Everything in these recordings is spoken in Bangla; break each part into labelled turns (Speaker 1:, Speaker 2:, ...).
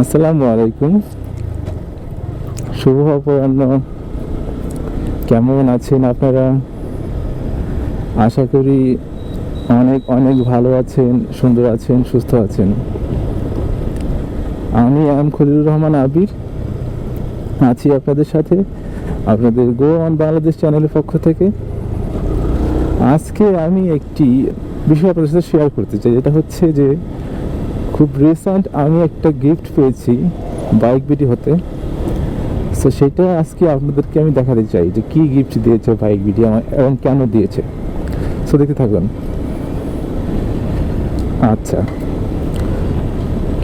Speaker 1: আসসালামু আলাইকুম। শুভ অপরাহ্ন। কেমন আছেন আপনারা? আশা করি অনেক অনেক ভালো আছেন, সুন্দর আছেন, সুস্থ আছেন। আমি এম খলিলুর রহমান আবির। আছি আপনাদের সাথে, আপনাদের গো অন বাংলাদেশ চ্যানেলের পক্ষ থেকে। আজকে আমি একটি বিষয় আপনাদের সাথে শেয়ার করতে চাই। যেটা হচ্ছে যে খুব রিসেন্ট আমি একটা গিফট পেয়েছি বাইক বিটি হতে। সো সেটা আজকে আপনাদেরকে আমি দেখাতে চাই যে কি গিফট দিয়েছে বাইক বিটি আমার এবং কেন দিয়েছে। সো দেখতে থাকুন। আচ্ছা।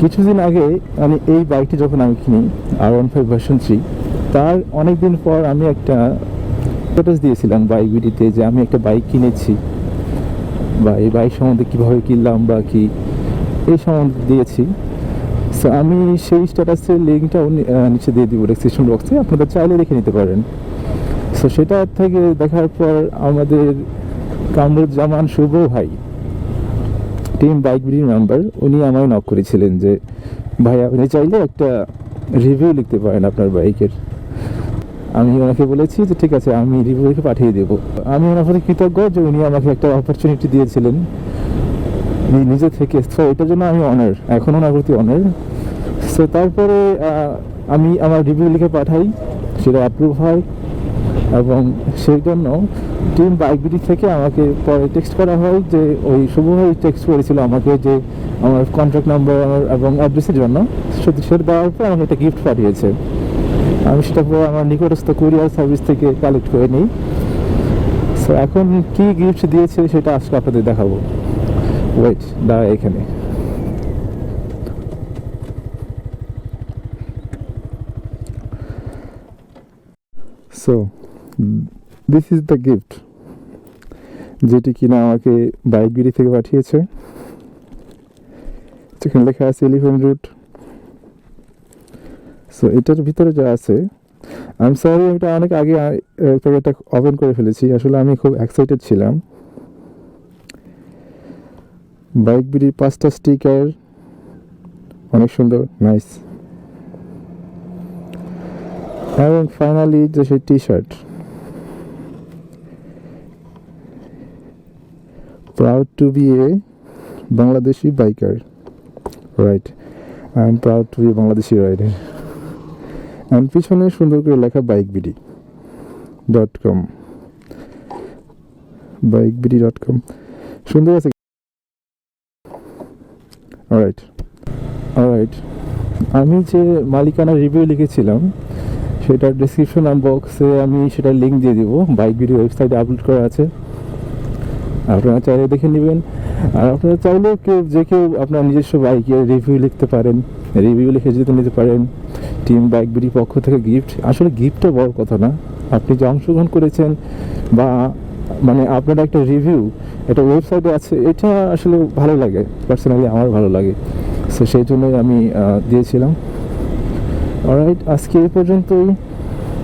Speaker 1: কিছুদিন আগে আমি এই বাইকটি যখন আমি কিনি R one five version three তার অনেক দিন পর আমি একটা স্ট্যাটাস দিয়েছিলাম বাইক বিটিতে যে আমি একটা বাইক কিনেছি। বা এই বাইক সম্বন্ধে কীভাবে কিনলাম বা কি এই সম্বন্ধে দিয়েছি। সো আমি সেই স্ট্যাটাসের লিঙ্কটা নিচে দিয়ে দিব ডেসক্রিপশন বক্সে আপনারা চাইলে দেখে নিতে পারেন। সো সেটা থেকে দেখার পর আমাদের কামরুজ্জামান শুভ ভাই টিম বাইক বিডির মেম্বার উনি আমায় নক করেছিলেন যে, ভাই, আপনি চাইলে একটা রিভিউ লিখতে পারেন আপনার বাইকের আমি ওনাকে বলেছি যে, ঠিক আছে, আমি রিভিউ লিখে পাঠিয়ে দেবো। আমি ওনার প্রতি কৃতজ্ঞ যে উনি আমাকে একটা অপরচুনিটি দিয়েছিলেন। নিজে থেকে তো এটার জন্য আমি অনার এখনও ওনার প্রতি অনার সো তারপরে আমি আমার রিভিউ লিখে পাঠাই, সেটা অ্যাপ্রুভ হয়, এবং সেই জন্য টিম বাইকবিটি থেকে আমাকে পরে টেক্সট করা হয় যে, ওই শুভ ভাই টেক্সট করেছিল আমাকে যে, আমার কন্ট্যাক্ট নাম্বার এবং অ্যাড্রেসের জন্য সত্যি সেটা দেওয়ার পর আমাকে একটা গিফট পাঠিয়েছে। আমি সেটা পরে আমার নিকটস্থ কুরিয়ার সার্ভিস থেকে কালেক্ট করে নিই। সো এখন কি গিফট দিয়েছে সেটা আজকে আপনাদের দেখাবো। ওয়েট দাঁড়া এখানে। So this is the gift যেটি কিনা আমাকে বাইক বিড়ি থেকে পাঠিয়েছে। যেখানে লেখা আছে এলিফেন্ট রুট সো এটার ভিতরে যা আছে আমি সরি এটা অনেক আগে প্যাকেটটা ওপেন করে ফেলেছি। আসলে আমি খুব এক্সাইটেড ছিলাম। বাইক বিড়ির পাঁচটা স্টিকার অনেক সুন্দর নাইস এবং ফাইনালি যে সেই T shirt proud to be a Bangladeshi biker. Right. I am proud to be a Bangladeshi rider. পিছনে সুন্দর করে লেখা bike BD dot com bike BD dot com সুন্দর আছে রাইট রাইট আমি যে মালিকানা রিভিউ লিখেছিলাম, সেটার ডিসক্রিপশন বক্সে আমি সেটার লিঙ্ক দিয়ে দিব। বাইক ভিডিও ওয়েবসাইটে আপলোড করা আছে। আপনারা চাইলে দেখে নেবেন। আর আপনারা চাইলেও কেউ, যে কেউ আপনার নিজস্ব বাইকের রিভিউ লিখতে পারেন। রিভিউ লিখে যেতে নিতে পারেন টিম বাইক বিডি পক্ষ থেকে গিফট আসলে গিফটটা বড় কথা না। আপনি যে অংশগ্রহণ করেছেন বা মানে আপনার একটা রিভিউ একটা ওয়েবসাইটে আছে, এটা আসলে ভালো লাগে পার্সোনালি আমার ভালো লাগে। সো সেই জন্যই আমি দিয়েছিলাম। অলরাইট আজকে এই পর্যন্তই।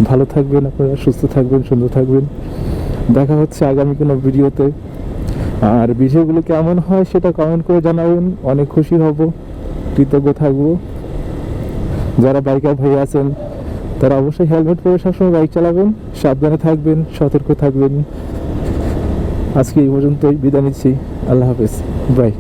Speaker 1: ভালো থাকবেন আপনারা, সুস্থ থাকবেন, সুন্দর থাকবেন। দেখা হচ্ছে আগামী কোনো ভিডিওতে। আর বিষয়গুলো কেমন হয় সেটা কমেন্ট করে জানাবেন, অনেক খুশি হব, কৃতজ্ঞ থাকব। যারা বাইকার ভাই আছেন, তারা অবশ্যই হেলমেট পরে সবসময় বাইক চালাবেন, সাবধানে থাকবেন, সতর্ক থাকবেন। আজকে এই পর্যন্তই বিদায় নিচ্ছি। আল্লাহ হাফেজ। বাই